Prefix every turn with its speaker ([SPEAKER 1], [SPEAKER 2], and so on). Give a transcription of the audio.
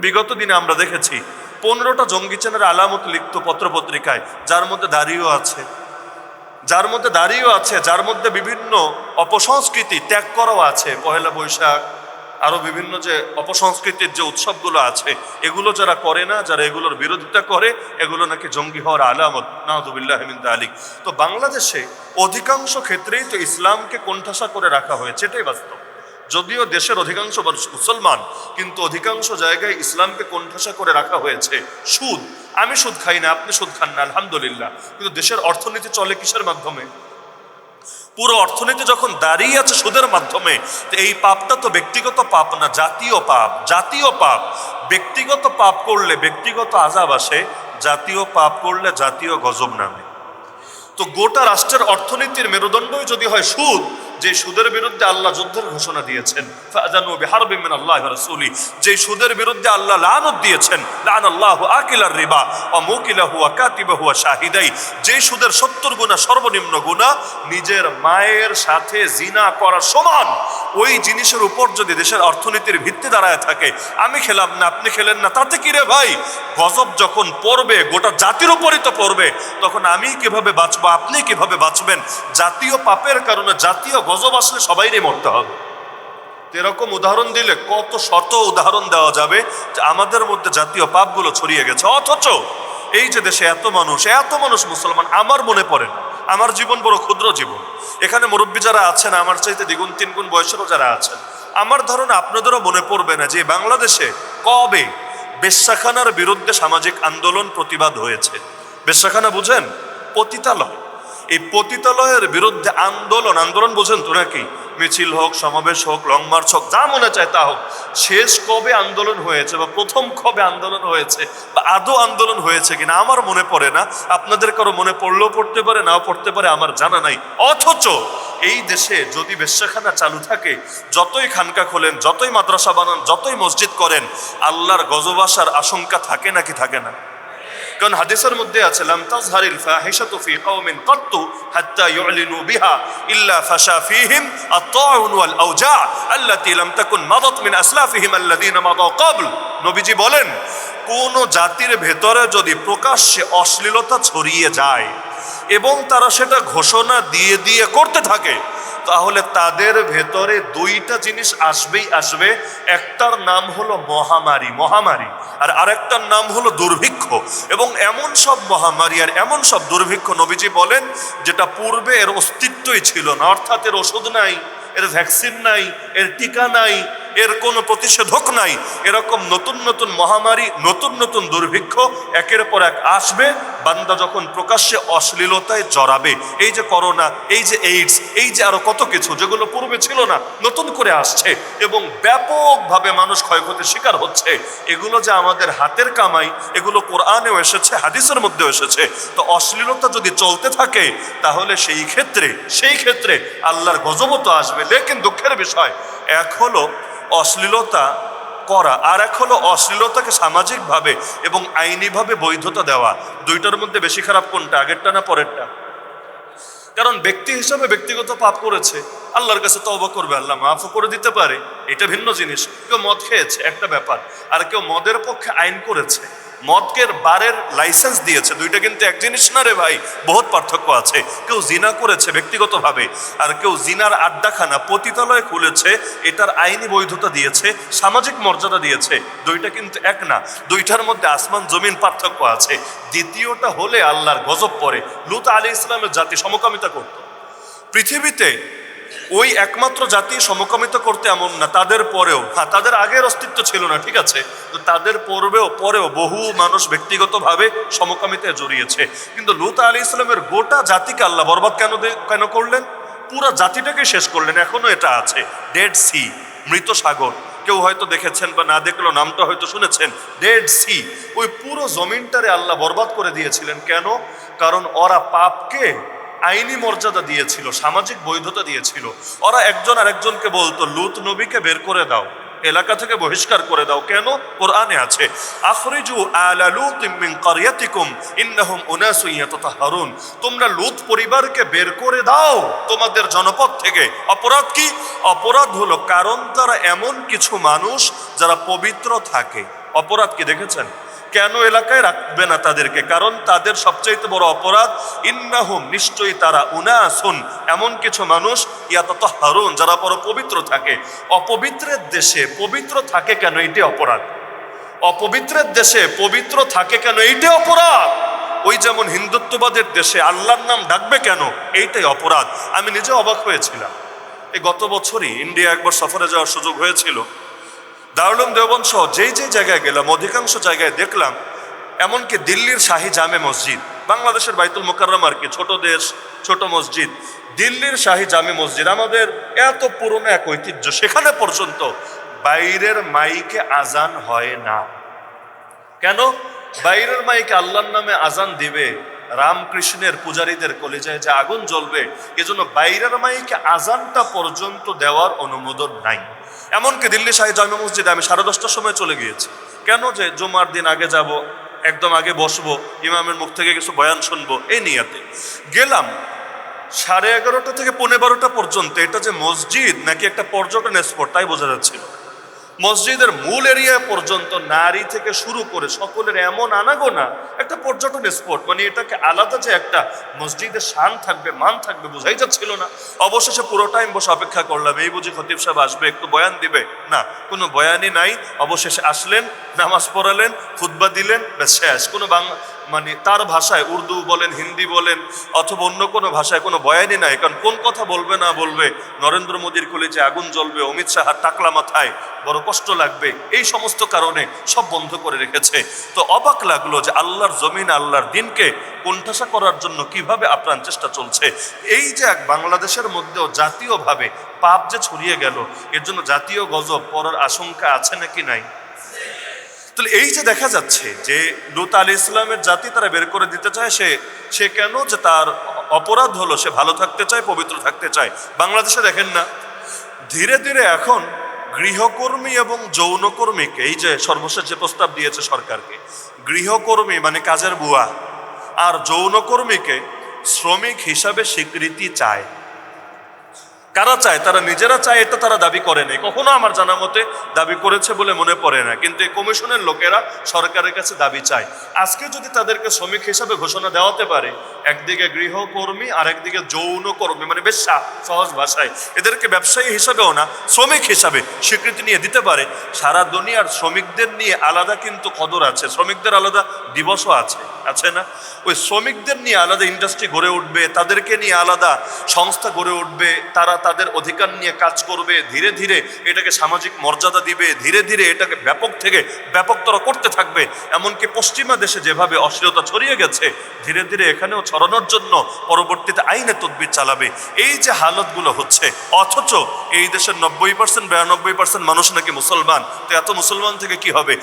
[SPEAKER 1] বিগত দিনে আমরা দেখেছি পনেরোটা জঙ্গি চ্যানেলের আলামত লিখত পত্রপত্রিকায়, যার মধ্যে দাঁড়িয়েও আছে। যার মধ্যে দাঁড়িয়েও আছে, যার মধ্যে বিভিন্ন অপসংস্কৃতি ত্যাগ করাও আছে। পহেলা বৈশাখ আরও বিভিন্ন যে অপসংস্কৃতির যে উৎসবগুলো আছে, এগুলো যারা করে না, যারা এগুলোর বিরোধিতা করে, এগুলো নাকি জঙ্গি হওয়ার আলামত। নাহদুবিল্লাহ আলিক তো বাংলাদেশে অধিকাংশ ক্ষেত্রেই তো ইসলামকে কোণঠাসা করে রাখা হয়েছে, এটাই বাস্তব। যদিও দেশের অধিকাংশ মানুষ মুসলমান, কিন্তু অধিকাংশ জায়গায় ইসলামকে কোণঠাসা করে রাখা হয়েছে। সুদ। আমি সুদ খাই না, আপনি সুদ খান না, আলহামদুলিল্লাহ। কিন্তু দেশের অর্থনীতি চলে কিসের মাধ্যমে? পুরো অর্থনীতি যখন দাঁড়িয়ে আছে সুদের মাধ্যমে এই পাপটা তো ব্যক্তিগত পাপ না, জাতীয় পাপ জাতীয় পাপ। ব্যক্তিগত পাপ করলে ব্যক্তিগত আজাব আসে, জাতীয় পাপ করলে জাতীয় গজব নামে। তো গোটা রাষ্ট্রের অর্থনীতির মেরুদণ্ডই যদি হয় সুদ যে সুদের বিরুদ্ধে আল্লাহ যুদ্ধের ঘোষণা দিয়েছেন যে সুদের বিরুদ্ধে আল্লাহ লানত দিয়েছেন লান আল্লাহ আকিলার রিবা, ওয়া মুকিলাহু ওয়া কাতিবাহু ওয়া শাহিদাই, যে সুদের 70 গুণা সর্বনিম্ন গুণা নিজের মায়ের সাথে জিনা করা সমান, ওই জিনিসের উপর যদি দেশের অর্থনীতির ভিত্তি দাঁড়ায় থাকে, আমি খেলাম না, আপনি খেলেন না, তাতে কি রে ভাই? গজব যখন পড়বে, গোটা জাতির উপরই তো পড়বে, তখন আমি কীভাবে বাঁচবো, আপনি কীভাবে বাঁচবেন? জাতীয় পাপের কারণে জাতীয় গজব আসলে সবাইরই মরতে হবে। এরকম উদাহরণ দিলে কত শত উদাহরণ দেওয়া যাবে যে আমাদের মধ্যে জাতীয় পাপগুলো ছড়িয়ে গেছে। অথচ এই যে দেশে এত মানুষ এত মানুষ মুসলমান, আমার মনে পড়ে আমার জীবন বড় ক্ষুদ্র জীবন। এখানে মুরব্বী যারা আছেন, আমার চাইতে দ্বিগুণ, তিনগুণ বয়সেরও যারা আছেন, আমার ধারণা আপনাদেরও মনে পড়বে না যে বাংলাদেশে কবে বেশ্যাখানার বিরুদ্ধে সামাজিক আন্দোলন প্রতিবাদ হয়েছে। বেশ্যাখানা বুঝেন, পতিতালয়। এই পতিতালয়ের বিরুদ্ধে আন্দোলন আন্দোলন বোঝেন তো নাকি? মিছিল হোক, সমাবেশ হোক লং মার্চ হোক, যা মনে চায় তা হোক। শেষ কবে আন্দোলন হয়েছে বা প্রথম কবে আন্দোলন হয়েছে বা আদৌ আন্দোলন হয়েছে কিনা আমার মনে পড়ে না। আপনাদের কারও মনে পড়লেও পড়তে পারে, নাও পড়তে পারে, আমার জানা নাই। অথচ এই দেশে যদি বেশ্যাখানা চালু থাকে, যতই খানকা খোলেন, যতই মাদ্রাসা বানান, যতই মসজিদ করেন, আল্লাহর গজবাসার আশঙ্কা থাকে নাকি থাকে না? কারণ হাদিসের মধ্যে আছে, লাম তাজহারিল ফাহিশাতু ফি কওমিন কাত্তু হাত্তা ইউলিনু বিহা ইল্লা ফাশা ফিহিম আত-তাউন ওয়াল আওজা আল্লাতী লাম তাকুন মাদাত মিন আসলাফিহিম আল্লাযীনা মাদাউ ক্বাবল। নবীজি বলেন, কোন জাতির ভেতরে যদি প্রকাশ্যে অশ্লীলতা ছড়িয়ে যায় এবং তারা সেটা ঘোষণা দিয়ে দিয়ে করতে থাকে তাহলে তাদের ভেতরে দুইটা জিনিস আসবেই আসবে। একটার নাম হলো মহামারী মহামারী। আর আরেকটার নাম হলো দুর্ভিক্ষ। এবং এমন সব মহামারী আর এমন সব দুর্ভিক্ষ নবীজি বলেন, যেটা পূর্বে এর অস্তিত্বই ছিল না। অর্থাৎ এর ওষুধ নাই, এর ভ্যাকসিন নাই, এর টিকা নাই, এর কোনো প্রতিষেধক নাই। এরকম নতুন নতুন মহামারী, নতুন নতুন দুর্ভিক্ষ একের পর এক আসবে। বান্দা যখন প্রকাশ্যে অশ্লীলতায় জড়াবে, এই যে করোনা, এই যে এইডস এই যে আরও কত কিছু, যেগুলো পূর্বে ছিল না, নতুন করে আসছে এবং ব্যাপকভাবে মানুষ ক্ষয়ক্ষতির শিকার হচ্ছে, এগুলো যে আমাদের হাতের কামাই, এগুলো কোরআনেও এসেছে, হাদিসের মধ্যেও এসেছে। তো অশ্লীলতা যদি চলতে থাকে, তাহলে সেই ক্ষেত্রে সেই ক্ষেত্রে আল্লাহর গজবও তো আসবে। লেকিন দুঃখের বিষয়, এক হলো অশ্লীলতা করা, আর এক হলো অশ্লীলতাকে সামাজিকভাবে এবং আইনিভাবে বৈধতা দেওয়া। দুইটার মধ্যে বেশি খারাপ কোনটা, আগেরটা না পরেরটা? কারণ ব্যক্তি হিসাবে ব্যক্তিগত পাপ করেছে, আল্লাহর কাছে তবা করবে, আল্লাহ মাফও করে দিতে পারে। এটা ভিন্ন জিনিস। কেউ মদ খেয়েছে, একটা ব্যাপার। আর কেউ মদের পক্ষে আইন করেছে। মদকের বারের লাইসেন্স দিয়েছে। দুইটা কিন্তু এক জিনিস না রে ভাই? বহুত পার্থক্য আছে। কেউ জিনা করেছে ব্যক্তিগতভাবে, আর কেউ জিনার আড্ডাখানা পতিতালয় খুলেছে, এটার আইনি বৈধতা দিয়েছে, সামাজিক মর্যাদা দিয়েছে। দুইটা কিন্তু এক না। দুইটার মধ্যে আসমান জমিন পার্থক্য আছে। দ্বিতীয়টা হলে আল্লাহর গজব পড়ে। লুত আলী ইসলামের জাতি সমকামিতা করত। পৃথিবীতে ওই একমাত্র জাতি সমকামিত করতে এমন না, তাদের পরেও। হ্যাঁ তাদের আগের অস্তিত্ব ছিল না, ঠিক আছে? তো তাদের পূর্বেও, পরেও বহু মানুষ ব্যক্তিগতভাবে সমকামিতে জড়িয়েছে। কিন্তু লুত আলী ইসলামের গোটা জাতিকে আল্লাহ বরবাদ কেন কেন করলেন? পুরো জাতিটাকে শেষ করলেন এখনও এটা আছে। ডেড সি মৃত সাগর। কেউ হয়তো দেখেছেন বা না দেখলেও নামটা হয়তো শুনেছেন ডেড সি ওই পুরো জমিনটারে আল্লাহ বরবাদ করে দিয়েছিলেন। কেন? কারণ ওরা পাপকে আইনি মর্যাদা দিয়েছিল, সামাজিক বৈধতা দিয়েছিল। ওরা একজন আরেকজনকে বলতো, লুত নবীকে বের করে দাও, এলাকা থেকে বহিষ্কার করে দাও। কেন? কোরআনে আছে, আখরিজু আলা লুত মিন কারিয়াতিকুম, ইন্নাহুম উনাসু ইয়াতাতাহহারুন তোমরা লুত পরিবারকে বের করে দাও তোমাদের জনপদ থেকে। অপরাধ কি? অপরাধ হলো কারণ তারা এমন কিছু মানুষ যারা পবিত্র থাকে। অপরাধ কি দেখেছেন? কেন এলাকায় রাখবে না তাদেরকে? কারণ তাদের সবচাইতে বড় অপরাধ, ইন্নাহুম, নিশ্চয়ই তারা উনা উনাসুন, এমন কিছু মানুষ ইয়াত হারুন যারা বড় পবিত্র থাকে। অপবিত্রের দেশে পবিত্র থাকে কেন এটি অপরাধ? অপবিত্রের দেশে পবিত্র থাকে কেন এইটাই অপরাধ? ওই যেমন হিন্দুত্ববাদের দেশে আল্লাহর নাম ডাকবে কেন? এইটাই অপরাধ। আমি নিজে অবাক হয়েছিলাম। এই গত বছরই ইন্ডিয়া একবার সফরে যাওয়ার সুযোগ হয়েছিল। দারুলুম দেওবন্দ সহ যেই যেই জায়গায় গেলাম, অধিকাংশ জায়গায় দেখলাম, এমনকি দিল্লির শাহী জামে মসজিদ, বাংলাদেশের বাইতুল মোকাররম আর কি, ছোট দেশ, ছোট মসজিদ, দিল্লির শাহী জামে মসজিদ, আমাদের এত পুরনো এক ঐতিহ্য, সেখানে পর্যন্ত বাইরের মাইকে আজান হয় না। কেন? বাইরের মাইকে আল্লাহর নামে আজান দিবে রামকৃষ্ণের পূজারীদের কলেজায় যে আগুন জ্বলবে, এজন্য বাইরের মাইকে আজানটা পর্যন্ত দেওয়ার অনুমোদন নাই। এমনকি দিল্লি শাহী জামে মসজিদে আমি সাড়ে দশটার সময় চলে গিয়েছি। কেন যে জুমার দিন আগে যাব, একদম আগে বসবো, ইমামের মুখ থেকে কিছু বয়ান শুনব, এই নিয়াতে। গেলাম সাড়ে এগারোটা থেকে পনেরো বারোটা পর্যন্ত, এটা যে মসজিদ নাকি একটা পর্যটন স্পট, তাই বোঝা যাচ্ছিল। মসজিদের মূল এরিয়া পর্যন্ত নারী থেকে শুরু করে সকলের এমন আনাগোনা, একটা পর্যটন স্পট মানে এটাকে আলাদা যে একটা মসজিদের শান থাকবে, মান থাকবে, বোঝাই যাচ্ছিল না। অবশেষে পুরো টাইম বসে অপেক্ষা করলাম, এই বুঝি খতিব সাহেব আসবে, একটু বয়ান দিবে? না, কোনো বয়ানই নাই। অবশেষে আসলেন, নামাজ পড়ালেন, খুতবা দিলেন, ব্যাস শেষ। কোনো বাংলা মানে তার ভাষায় উর্দু বলেন, হিন্দি বলেন, অথবা অন্য কোনো ভাষায় কোনো বয়ানই নাই, কারণ কোন কথা বলবে না বলবে, নরেন্দ্র মোদীর কলেজে আগুন জ্বলবে, অমিত শাহার টাকলা মাথায়, বড় কষ্ট লাগবে, এই সমস্ত কারণে সব বন্ধ করে রেখেছে। তো অবাক লাগল যে আল্লাহর জমিন, আল্লাহর দিনকে কোণঠাসা করার জন্য কীভাবে আপ্রাণ চেষ্টা চলছে। এই যে এক বাংলাদেশের মধ্যেও জাতীয়ভাবে পাপ যে ছড়িয়ে গেল, এর জন্য জাতীয় গজব পড়ার আশঙ্কা আছে নাকি নাই? তাহলে এই যে দেখা যাচ্ছে যে লুত আলী ইসলামের জাতি তারা বের করে দিতে চায়, সে সে কেন যে তার অপরাধ হলো, সে ভালো থাকতে চায়, পবিত্র থাকতে চায়? বাংলাদেশে দেখেন না। ধীরে ধীরে এখন গৃহকর্মী এবং যৌনকর্মীকে, এই যে সর্বশেষ যে প্রস্তাব দিয়েছে সরকারকে, গৃহকর্মী মানে কাজের বুয়া, আর যৌনকর্মীকে শ্রমিক হিসাবে স্বীকৃতি চায়। কারা চায়? তারা নিজেরা চায়, এটা তারা দাবি করে নাই। কখনো আমার জানা মতে দাবি করেছে বলে মনে পড়ে না, কিন্তু এই কমিশনের লোকেরা সরকারের কাছে দাবি চায়। আজকে যদি তাদেরকে শ্রমিক হিসাবে ঘোষণা দেওয়াতে পারে, একদিকে গৃহকর্মী আর একদিকে যৌন কর্মী মানে বেশ সহজ ভাষায়, এদেরকে ব্যবসায়ী হিসাবেও না, শ্রমিক হিসাবে স্বীকৃতি নিয়ে দিতে পারে। সারা দুনিয়ার শ্রমিকদের নিয়ে আলাদা কিন্তু কদর আছে, শ্রমিকদের আলাদা দিবসও আছে আছে না? ওই শ্রমিকদের নিয়ে আলাদা ইন্ডাস্ট্রি গড়ে উঠবে, তাদেরকে নিয়ে আলাদা সংস্থা গড়ে উঠবে, তারা তাদের অধিকার নিয়ে কাজ করবে, ধীরে ধীরে এটাকে সামাজিক মর্যাদা দিবে, ধীরে ধীরে এটাকে ব্যাপক থেকে ব্যাপকতর করতে থাকবে। এমনকি পশ্চিমা দেশে যেভাবে অশ্লীলতা ছড়িয়ে গেছে, ধীরে ধীরে এখানেও ছড়ানোর জন্য পরবর্তীতে আইনে তদবির চালাবে। এই যে হালতগুলো হচ্ছে, অথচ এই দেশের নব্বই পার্সেন্ট বিরানব্বই পার্সেন্ট মানুষ নাকি মুসলমান, তো এত মুসলমান থেকে কি হবে?